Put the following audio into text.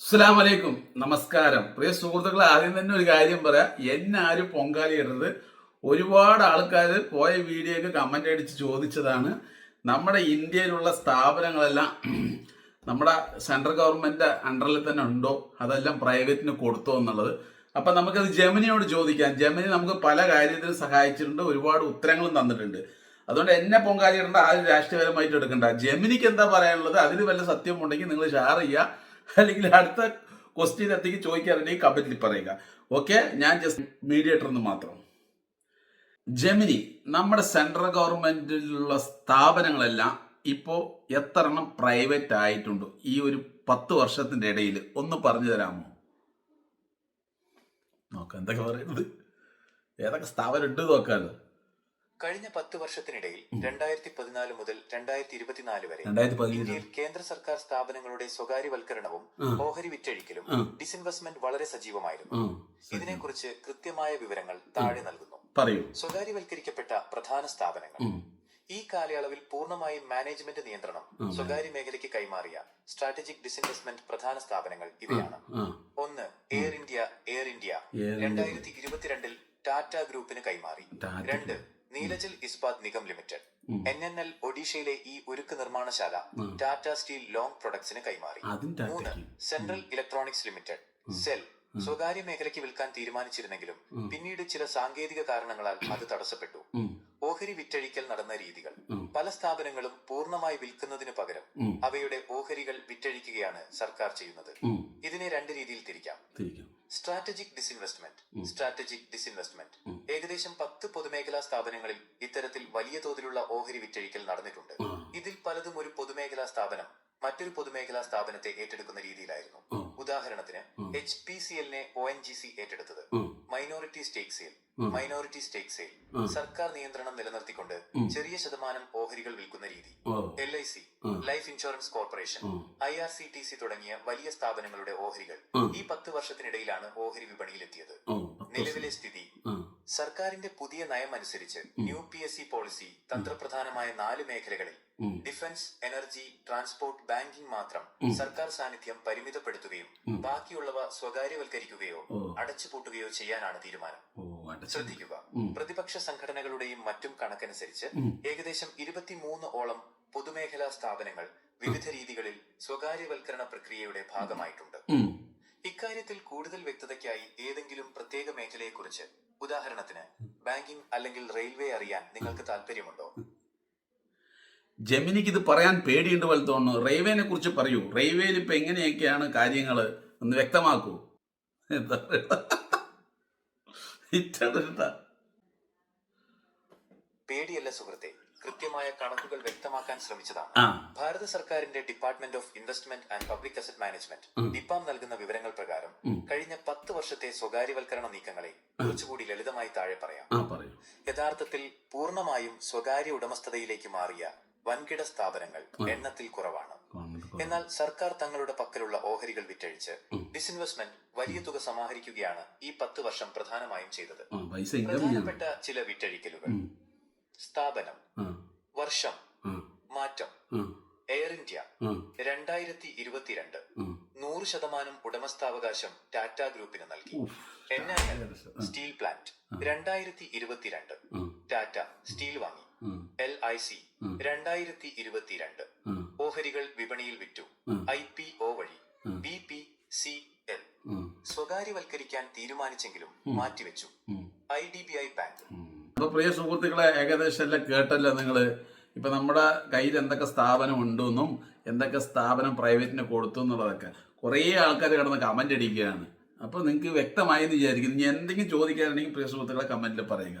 അസ്സലാം വലൈക്കും നമസ്കാരം. പ്രിയ സുഹൃത്തുക്കളെ ആദ്യം തന്നെ ഒരു കാര്യം പറയാം. എന്നെ ആരും പൊങ്കാലി ഇടരുത് ഒരുപാട് ആൾക്കാർ പോയ വീഡിയോക്ക് കമന്റ് അടിച്ച് ചോദിച്ചതാണ്. നമ്മുടെ ഇന്ത്യയിലുള്ള സ്ഥാപനങ്ങളെല്ലാം നമ്മുടെ സെൻട്രൽ ഗവൺമെന്റ് അണ്ടറിൽ തന്നെ ഉണ്ടോ? അതെല്ലാം പ്രൈവറ്റിന് കൊടുത്തോ എന്നുള്ളത്. അപ്പം നമുക്കത് ജമിനിയോട് ചോദിക്കാം. ജമിനി നമുക്ക് പല കാര്യത്തിലും സഹായിച്ചിട്ടുണ്ട്. ഒരുപാട് ഉത്തരങ്ങളും തന്നിട്ടുണ്ട്. അതുകൊണ്ട് എന്നെ പൊങ്കാലി ഇടേണ്ട ആരും രാഷ്ട്രീയപരമായിട്ട് എടുക്കണ്ട. ജമിനിക്ക് എന്താ പറയാനുള്ളത്? അതിൽ വല്ല സത്യമുണ്ടെങ്കിൽ നിങ്ങൾ ഷെയർ ചെയ്യുക. അല്ലെങ്കിൽ അടുത്ത ക്വസ്റ്റ്യൻ എത്തിക്ക് ചോദിക്കാറുണ്ടെങ്കിൽ കമന്റിൽ പറയുക. ഓക്കെ ഞാൻ ജസ്റ്റ് മീഡിയേറ്റർ എന്ന് മാത്രം. ജമിനി നമ്മുടെ സെൻട്രൽ ഗവൺമെന്റിലുള്ള സ്ഥാപനങ്ങളെല്ലാം ഇപ്പോൾ എത്ര എണ്ണം പ്രൈവറ്റ് ആയിട്ടുണ്ട്? ഈ ഒരു പത്ത് വർഷത്തിന്റെ ഇടയിൽ ഒന്ന് പറഞ്ഞു തരാമോ? നോക്കാം എന്തൊക്കെ പറയുന്നത്? ഏതൊക്കെ സ്ഥാപനം ഉണ്ട് നോക്കാമല്ലോ കഴിഞ്ഞ പത്ത് വർഷത്തിനിടയിൽ രണ്ടായിരത്തി പതിനാല് മുതൽ രണ്ടായിരത്തി ഇരുപത്തിനാല് വരെ ഇന്ത്യയിൽ കേന്ദ്ര സർക്കാർ സ്ഥാപനങ്ങളുടെ സ്വകാര്യവൽക്കരണവും ഓഹരി വിറ്റഴിക്കലും ഡിസ്ഇൻവെസ്റ്റ്മെന്റ് ഡിസിൻവെസ്റ്റ്മെന്റ് വളരെ സജീവമായിരുന്നു. ഇതിനെക്കുറിച്ച് കൃത്യമായ വിവരങ്ങൾ താഴെ നൽകുന്നു. സ്വകാര്യവൽക്കരിക്കപ്പെട്ട പ്രധാന സ്ഥാപനങ്ങൾ. ഈ കാലയളവിൽ പൂർണമായും മാനേജ്മെന്റ് നിയന്ത്രണം. സ്വകാര്യ മേഖലയ്ക്ക് കൈമാറിയ സ്ട്രാറ്റജിക് ഡിസിൻവെസ്റ്റ്മെന്റ് പ്രധാന സ്ഥാപനങ്ങൾ ഇവയാണ്. ഒന്ന് എയർ ഇന്ത്യ എയർ ഇന്ത്യ. രണ്ടായിരത്തി ഇരുപത്തിരണ്ടിൽ ടാറ്റ ഗ്രൂപ്പിന് കൈമാറി. രണ്ട് Neelachal Ispat Nigam limited. N N L ഒഡീഷയിലെ ഈ ഉരുക്ക് നിർമ്മാണശാല ടാറ്റ സ്റ്റീൽ ലോങ് പ്രൊഡക്ട്സിന് കൈമാറി. മൂന്ന് സെൻട്രൽ ഇലക്ട്രോണിക്സ് ലിമിറ്റഡ് സെൽ സ്വകാര്യ മേഖലയ്ക്ക് വിൽക്കാൻ തീരുമാനിച്ചിരുന്നെങ്കിലും പിന്നീട് ചില സാങ്കേതിക കാരണങ്ങളാൽ അത് തടസ്സപ്പെട്ടു. ഓഹരി വിറ്റഴിക്കൽ നടന്ന രീതികൾ. പല സ്ഥാപനങ്ങളും പൂർണമായി വിൽക്കുന്നതിന് പകരം അവയുടെ ഓഹരികൾ വിറ്റഴിക്കുകയാണ് സർക്കാർ ചെയ്യുന്നത്. ഇതിനെ രണ്ട് രീതിയിൽ തിരിക്കാം. സ്ട്രാറ്റജിക് ഡിസിൻവെസ്റ്റ്മെന്റ് സ്ട്രാറ്റജിക് ഡിസിൻവെസ്റ്റ്മെന്റ് ഏകദേശം പത്ത് പൊതുമേഖലാ സ്ഥാപനങ്ങളിൽ ഇത്തരത്തിൽ വലിയ തോതിലുള്ള ഓഹരി വിറ്റഴിക്കൽ നടന്നിട്ടുണ്ട്. ഇതിൽ പലതും ഒരു പൊതുമേഖലാ സ്ഥാപനം മറ്റൊരു പൊതുമേഖലാ സ്ഥാപനത്തെ ഏറ്റെടുക്കുന്ന രീതിയിലായിരുന്നു. ഉദാഹരണത്തിന്. എച്ച് പി സി എല്ലിനെ ഒ എൻ ജി സി ഏറ്റെടുത്തത്. Minority stake sale minority stake sale സർക്കാർ നിയന്ത്രണം നിലനിർത്തിക്കൊണ്ട് ചെറിയ ശതമാനം ഓഹരികൾ വിൽക്കുന്ന രീതി. L I C life insurance corporation. I R C T C തുടങ്ങിയ വലിയ സ്ഥാപനങ്ങളുടെ ഓഹരികൾ ഈ പത്ത് വർഷത്തിനിടയിലാണ് ഓഹരി വിപണിയിലെത്തിയത്. നിലവിലെ സ്ഥിതി സർക്കാരിന്റെ പുതിയ നയം അനുസരിച്ച് new P S C policy തന്ത്രപ്രധാനമായ നാല് മേഖലകളിൽ ഡിഫൻസ് എനർജി ട്രാൻസ്പോർട്ട് ബാങ്കിംഗ് മാത്രം സർക്കാർ സാന്നിധ്യം പരിമിതപ്പെടുത്തുകയും ബാക്കിയുള്ളവ സ്വകാര്യവൽക്കരിക്കുകയോ അടച്ചുപൂട്ടുകയോ ചെയ്യാനാണ് തീരുമാനം. ശ്രദ്ധിക്കുക. പ്രതിപക്ഷ സംഘടനകളുടെയും മറ്റും കണക്കനുസരിച്ച് ഏകദേശം ഇരുപത്തിമൂന്ന് ഓളം പൊതുമേഖലാ സ്ഥാപനങ്ങൾ വിവിധ രീതികളിൽ സ്വകാര്യവൽക്കരണ പ്രക്രിയയുടെ ഭാഗമായിട്ടുണ്ട്. ഇക്കാര്യത്തിൽ കൂടുതൽ വ്യക്തതയ്ക്കായി ഏതെങ്കിലും പ്രത്യേക മേഖലയെക്കുറിച്ച് ഉദാഹരണത്തിന് ബാങ്കിംഗ് അല്ലെങ്കിൽ റെയിൽവേ അറിയാൻ നിങ്ങൾക്ക് താല്പര്യമുണ്ടോ ജമിനിക്ക് ഇത് പറയാൻ പേടിയുണ്ട് പോലെ തോന്നുന്നു. റെയിൽവേനെ കുറിച്ച് പറയൂ. റെയിൽവേയിൽ ഇപ്പൊ എങ്ങനെയൊക്കെയാണ് കാര്യങ്ങൾ ഒന്ന് വ്യക്തമാക്കൂ. എന്താ ഇട്ടാ. പേടിയല്ല സുഹൃത്തെ കൃത്യമായ കണക്കുകൾ വ്യക്തമാക്കാൻ ശ്രമിച്ചതാണ്. ഭാരത സർക്കാരിന്റെ department of investment and public asset management. DIPAM നൽകുന്ന വിവരങ്ങൾ പ്രകാരം കഴിഞ്ഞ പത്ത് വർഷത്തെ സ്വകാര്യവൽക്കരണ നീക്കങ്ങളെ കുറച്ചുകൂടി ലളിതമായി താഴെ പറയാം. യഥാർത്ഥത്തിൽ പൂർണമായും സ്വകാര്യ ഉടമസ്ഥതയിലേക്ക് മാറിയ വൻകിട സ്ഥാപനങ്ങൾ എണ്ണത്തിൽ കുറവാണ്. എന്നാൽ സർക്കാർ തങ്ങളുടെ പക്കലുള്ള ഓഹരികൾ വിറ്റഴിച്ച് ഡിസ്ഇൻവെസ്റ്റ്മെന്റ് വലിയ തുക സമാഹരിക്കുകയാണ് ഈ പത്ത് വർഷം പ്രധാനമായും ചെയ്തത്. പ്രധാനപ്പെട്ട ചില വിറ്റഴിക്കലുകൾ. സ്ഥാപനം വർഷം മാറ്റം എയർ ഇന്ത്യ രണ്ടായിരത്തി ഇരുപത്തിരണ്ട് നൂറ് ശതമാനം ഉടമസ്ഥാവകാശം ടാറ്റ ഗ്രൂപ്പിന് നൽകി. N I L steel plant രണ്ടായിരത്തി ഇരുപത്തിരണ്ട് ടാറ്റ സ്റ്റീൽ വാങ്ങി. എൽ ഐ സി രണ്ടായിരത്തി ഇരുപത്തിരണ്ട് ഓഹരികൾ വിപണിയിൽ വിറ്റു. ഐ പി ഒ വഴി ബി പി സി എൽ സ്വകാര്യവൽക്കരിക്കാൻ തീരുമാനിച്ചെങ്കിലും മാറ്റിവെച്ചു. I D B I bank അപ്പൊ പ്രിയ സുഹൃത്തുക്കളെ ഏകദേശം എല്ലാം കേട്ടല്ലോ നിങ്ങൾ ഇപ്പൊ നമ്മുടെ കയ്യിൽ എന്തൊക്കെ സ്ഥാപനം ഉണ്ടെന്നും എന്തൊക്കെ സ്ഥാപനം പ്രൈവറ്റിന് കൊടുത്തു എന്നുള്ളതൊക്കെ. കുറേ ആൾക്കാർ കിടന്ന് കമന്റ് അടിക്കുകയാണ്. അപ്പോൾ നിങ്ങൾക്ക് വ്യക്തമായി എന്ന് വിചാരിക്കുന്നു. ഇനി എന്തെങ്കിലും ചോദിക്കാനുണ്ടെങ്കിൽ പ്രിയ സുഹൃത്തുക്കളെ കമന്റിൽ പറയുക.